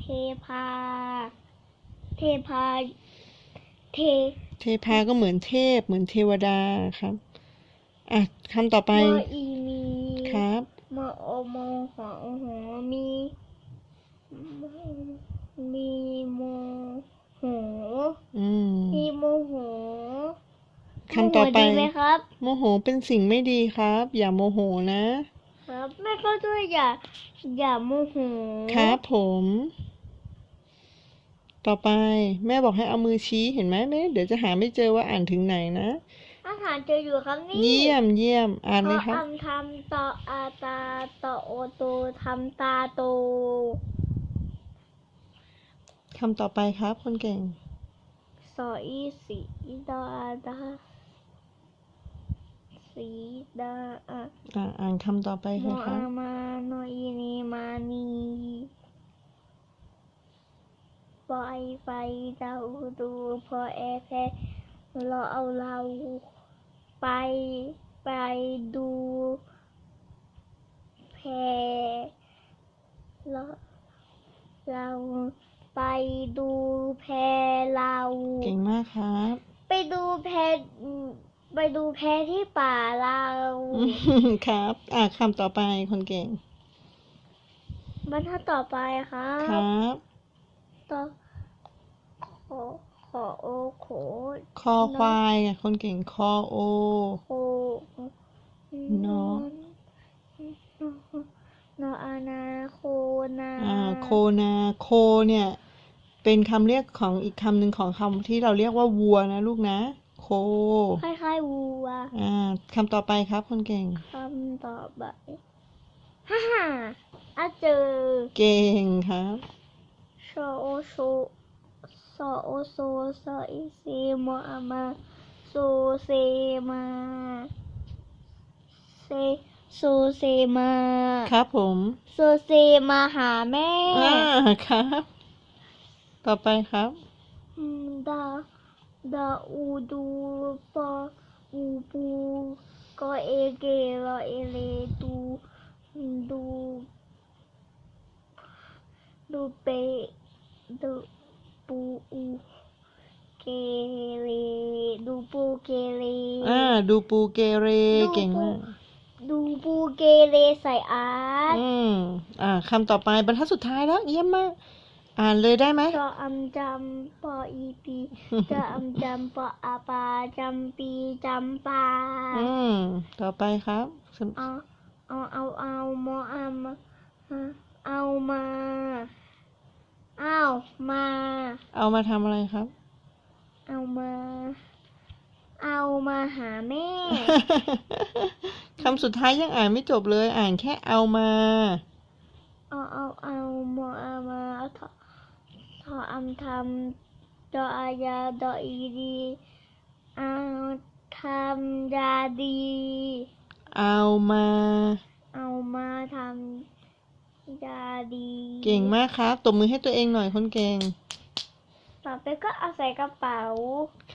เทพา เทพา เท เทพาก็เหมือนเทพ เหมือนเทวดาครับ อะคำต่อไป มออีมีครับ มอโอโมหอโอโหมี มีโมโหอืมมีโมโหคำต่อไป โมโหดีไหมครับ โมโหเป็นสิ่งไม่ดีครับ อย่าโมโหนะ ครับ แม่ก็ด้วยอย่า อย่าโมโห ครับผม ต่อไปแม่บอกให้เอามือชี้เห็นไหมแม่เดี๋ยวจะหาไม่เจอว่าอ่านถึงไหนนะ อาหารเจออยู่ครับนี่เยี่ยมเยี่ยมอ่านเพเลยราะครับอัมทำต่ออาตาต่อโอโตทำตาโตคำต่อไปครับคนเก่งสออีสีดาอาดาสีดาอะอ่าอ่านคำต่อไปโมเลยครัอาบมาโนอีนีมานี ปอไอไฟดาวดูพอแอแพเราเอาเราไปไปดูแพเราเราไปดูแพเราเก่งมากครับ ไปดูแพอืมไปดูแพที่ป่าเราครับ อ่าคำต่อไปคนเก่งบรรทัดต่อไปครัคบรับ ต่อขอขอโอโขคอควายไงคนเก่งคอโอ โคนอนออานาโคนาอ่าโคนาโคเนี่ย เป็นคำเรียกของอีกคำหนึ่งของคำที่เราเรียกว่าวัวนะลูกนะ โคคล้ายๆวัวอ่าคำต่อไปครับคนเก่งคำต่อไปฮ่าฮ่าอาเจอ เก่งครับ ชอโอโชสอโอโซสออีเซโมอามาโซเซมาเซโซเซมาครับผมโซเซมาหาแม่อ่าครับ ต่อไปครับอืมดาดาอูดูปออูปูก็เอเกรอเอเลดูดูดูเป ดูปูอูเกเรดูปูเกเรอ่าดูปูเกเรดูเก่งปูมากดูปูเกเรใส่อาร์ตอืมอ่าคำต่อไปบรรทัดสุดท้ายแล้ว เยี่ยมมาก อ่านเลยได้ไหมจออำจำปออีปีจออำจำปออาปาจำปีจำปาอืมต่อไปครับสำเอาเอาเอาเอามออามาฮะเอามาเอามา เอามาทำอะไรครับ เอามา เอามาหาแม่ คำสุดท้ายยังอ่านไม่จบเลย อ่านแค่เอามา เอาเอาเอามออามาทอทออำทำดออายาดออีดีเอาทำยาดี เอามา เอามาทำ ยาดีเก่งมากครับ ตบมือให้ตัวเองหน่อยคนเก่ง ต่อไปก็เอาใส่กระเป๋า